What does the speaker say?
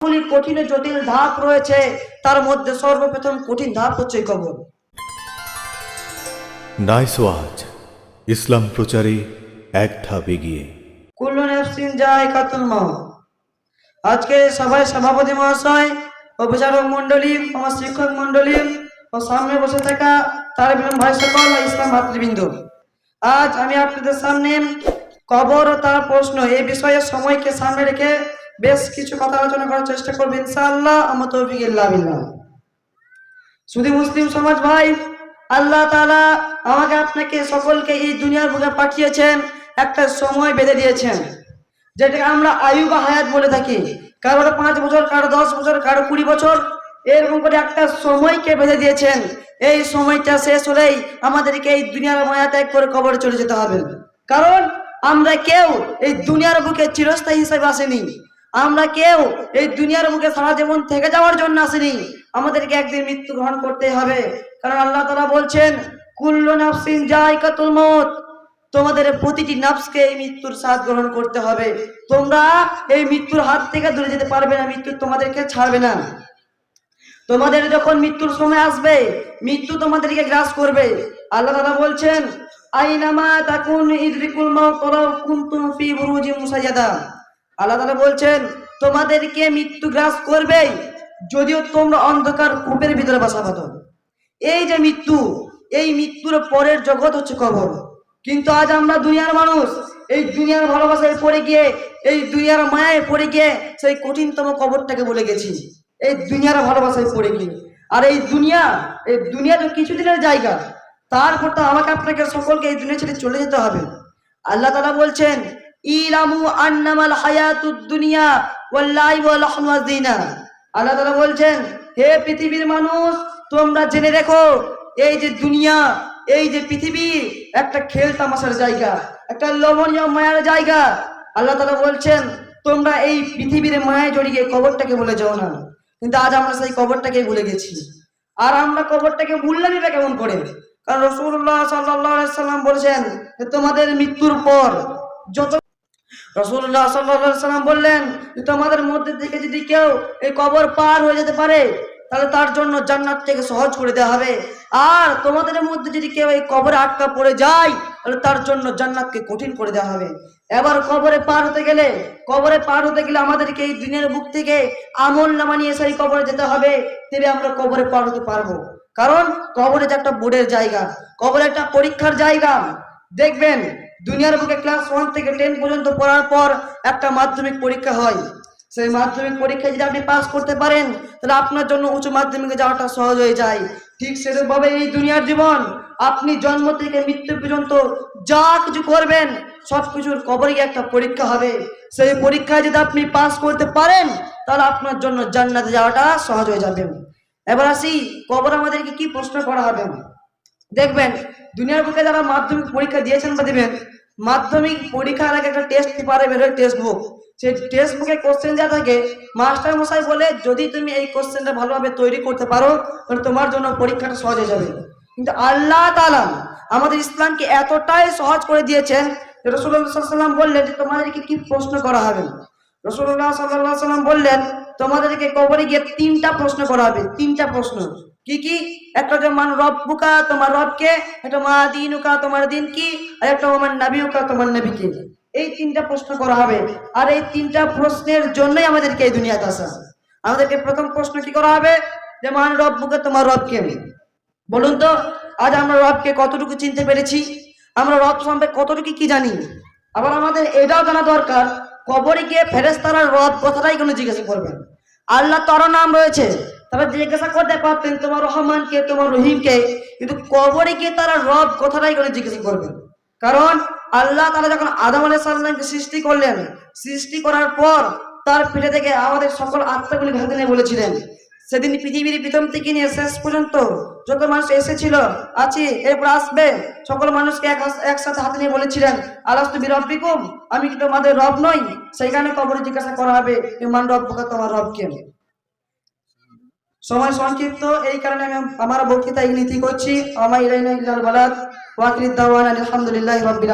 অনেকগুলি কঠিন জটিল ধাপ রয়েছে তার মধ্যে সর্বপ্রথম কঠিন ধাপ হচ্ছে কবর। নাইস ওয়াজ ইসলাম প্রচারে এক ধাপ এগিয়ে। কুল্লু নাফসিন জায়কাতুল মাউত আজকে সবাই সভাপতি মহাশয় ও বিচারক মন্ডলী আমার শিক্ষক মন্ডলী ও সামনে বসে থাকা তার বিলম ভাই সকল ইসলাম ভাতৃবৃন্দ। আজ আমি আপনাদের সামনে কবর ও তার প্রশ্ন এই বিষয়ে সময়কে সামনে রেখে বেশ কিছু কথা আলোচনা করার চেষ্টা করব, ইনশাআল্লাহ, আমার তৌফিক ইল্লাহ শুধু মুসলিম সমাজ ভাই, আল্লাহ তাআলা আমাকে আপনাকে সকলকে এই দুনিয়ার বুকে পাঠিয়েছেন, একটা সময় বেঁধে দিয়েছেন, যেটাকে আমরা আয়ু বা হায়াত বলে থাকি। কারও পাঁচ বছর, কারও দশ বছর, কারও কুড়ি বছর, এরকম করে একটা সময়কে বেঁধে দিয়েছেন। এই সময়টা শেষ হলেই আমাদেরকে এই দুনিয়ার মায়া ত্যাগ করে কবরে চলে যেতে হবে। কারণ আমরা কেউ এই দুনিয়ার বুকে চিরস্থায়ী হিসেবে আসেনি। আমরা কেউ এই দুনিয়ার মুখে সারা জীবন থেকে যাওয়ার জন্য আসেনি। আমাদেরকে একদিন মৃত্যু গ্রহণ করতে হবে। কারণ আল্লাহ তাআলা বলছেন, কুল্লু নাফসিন জায়কাতুল মউত। তোমাদের প্রতিটি নাফসকে এই মৃত্যুর স্বাদ গ্রহণ করতে হবে। তোমরা এই মৃত্যুর হাত থেকে দূরে যেতে পারবে না, মৃত্যু তোমাদেরকে ছাড়বে না। তোমাদের যখন মৃত্যুর সময় আসবে, মৃত্যু তোমাদেরকে গ্রাস করবে। আল্লাহ তাআলা বলছেন, আইনামা তাকুন ইদরিকুল মাউত কুনতুম ফি বুরুজিন মুসাইয়াদা। আল্লাহ তাআলা বলছেন, তোমাদেরকে মৃত্যু গ্রাস করবে যদিও তোমরা অন্ধকার কূপের ভিতরে বাসা বাঁধো এই যে মৃত্যু, এই মৃত্যুর পরের জগৎ হচ্ছে কবর। কিন্তু আজ আমরা দুনিয়ার মানুষ, এই দুনিয়ার ভালোবাসায় পড়ে গিয়ে, এই দুনিয়ার মায়ায় পড়ে গিয়ে সেই কঠিনতম কবরটাকে বলে গেছি। এই দুনিয়ার ভালোবাসায় পড়ে গিয়ে। আর এই দুনিয়া এই দুনিয়া তো কিছুদিনের জায়গা। তারপর তো আমাকে আপনাকে সকলকে এই দুনিয়া ছেড়ে চলে যেতে হবে। আল্লাহ তাআলা বলছেন ইলামু আন্নামাল হায়াতুদ দুনিয়া ওয়াল্লাই ওয়াল হামওয়াজিনা আল্লাহ তাআলা বলছেন, হে পৃথিবীর মানুষ, তোমরা জেনে রেখো, এই যে দুনিয়া, এই যে পৃথিবী, একটা খেল তামাশার জায়গা, একটা লবণীয় মায়ার জায়গা। আল্লাহ তাআলা বলছেন, তোমরা এই পৃথিবীর মায়ায় জড়িয়ে কবরটাকে বলে যাও না। কিন্তু আজ আমরা সেই কবরটাকে ভুলে গেছি। আর আমরা কবরটাকে ভুললামই বা কেমন করে? কারণ রসুল্লাহ সাল্লাহ সাল্লাম বলেছেন তোমাদের মৃত্যুর পর যত রসুল্লাহ সাল্লাহ সাল্লাম বললেন তোমাদের মধ্যে থেকে যদি কেউ এই কবর পার হয়ে যেতে পারে, তাহলে তার জন্য জান্নাত থেকে সহজ করে দেওয়া হবে। আর তোমাদের মধ্যে যদি কেউ এই কবরে আটকা পড়ে যায়, তাহলে তার জন্য জান্নাতকে কঠিন করে দেওয়া হবে। এবার কবরে পার হতে গেলে, কবরে পার হতে গেলে আমাদেরকে এই দিনের বুক থেকে আমল নামা নিয়ে সেই কবরে যেতে হবে, তবে আমরা কবরে পার হতে পারব। কারণ কবরে যে একটা বোর্ডের জায়গা, কবরে একটা পরীক্ষার জায়গা। দেখবেন দুনিয়ার বুকে ক্লাস ওয়ান থেকে টেন পর্যন্ত পড়ার পর একটা মাধ্যমিক পরীক্ষা হয়। সেই মাধ্যমিক পরীক্ষায় যদি আপনি পাস করতে পারেন, তাহলে আপনার জন্য উচ্চ মাধ্যমিকে যাওয়াটা সহজ হয়ে যায়। ঠিক সেরকমভাবে এই দুনিয়ার জীবন, আপনি জন্ম থেকে মৃত্যু পর্যন্ত যা কিছু করবেন, সব কিছুর কবরে একটা পরীক্ষা হবে। সেই পরীক্ষায় যদি আপনি পাস করতে পারেন, তাহলে আপনার জন্য জান্নাতে যাওয়াটা সহজ হয়ে যাবে। এবার আসি, কবর আমাদেরকে কি প্রশ্ন করা হবে? দেখবেন, দুনিয়ার বুকে যারা মাধ্যমিক পরীক্ষা দিয়েছেন বা দেবেন, মাধ্যমিক পরীক্ষার আগে একটা টেস্ট পেপারে বেরোয় টেক্সট বুক সেই টেক্সট বুকে কোশ্চেন যা থাকে মাস্টার মশাই বলে, যদি তুমি এই কোশ্চেনটা ভালোভাবে তৈরি করতে পারো, তাহলে তোমার জন্য পরীক্ষাটা সহজ হয়ে যাবে। কিন্তু আল্লাহ তালা আমাদের ইসলামকে এতটাই সহজ করে দিয়েছেন যে রসুল্লাহ সাল্লাম বললেন যে তোমাদেরকে কি প্রশ্ন করা হবে? রসুল্লাহ সাল্লাহ সাল্লাম বললেন, তোমাদেরকে কবরে গিয়ে তিনটা প্রশ্ন করা হবে, তিনটা প্রশ্ন। কি কি? একটা যে মান রব্বুকা তোমার রবকে, একটা মা দিনুকা, তোমার দিন কি আর একটা আমার নাবিউকা, তোমার নবী কি এই তিনটা প্রশ্ন করা হবে। আর এই তিনটা প্রশ্নের জন্যই আমাদেরকে এই দুনিয়াতে আসা আমাদেরকে প্রথম প্রশ্ন কি করা হবে? যে মান রব্বুকা তোমার রবকে। বলুন তো, আজ আমরা রবকে কতটুকু চিনতে পেরেছি? আমরা রব সম্পর্কে কতটুকু কি জানি? আবার আমাদের এটাও জানা দরকার, কবরে গিয়ে ফেরেস্তারা রব কথাটাই কোনো জিজ্ঞাসা করবেন। আল্লাহ তারও নাম রয়েছে। তারা জিজ্ঞাসা করতে পারতেন তোমার রহমানকে, তোমার রহিমকে, কিন্তু কবরে গিয়ে তারা রব কথাটাই করে জিজ্ঞাসা করবেন কারণ আল্লাহ তারা যখন আদম আলাহ সাল্লামকে সৃষ্টি করলেন, সৃষ্টি করার পর তার পিঠে থেকে আমাদের সকল আত্মাগুলি ভেঙে নিয়ে বলেছিলেন, সেদিন পৃথিবীর প্রথম থেকে নিয়ে শেষ পর্যন্ত যত মানুষ এসেছিল, আছি, এরপর আসবে। সকল মানুষকে এক একসাথে হাতে নিয়ে বলেছিলেন, আলাস্তু বিরব্বিকুম? আমি কি তোমাদের রব নই? সেইখানে কবরে জিজ্ঞাসা করা হবে, ইমান রব্বুকা তোমার রব রবকে। সময় সংক্ষিপ্ত, এই কারণে আমি আমার বক্তৃতা ইংলিতি করছি। আমার ইলাইনা ইল্লাল বালাদ। ওয়াকিল দাওয়ান আলহামদুলিল্লাহ রাব্বিল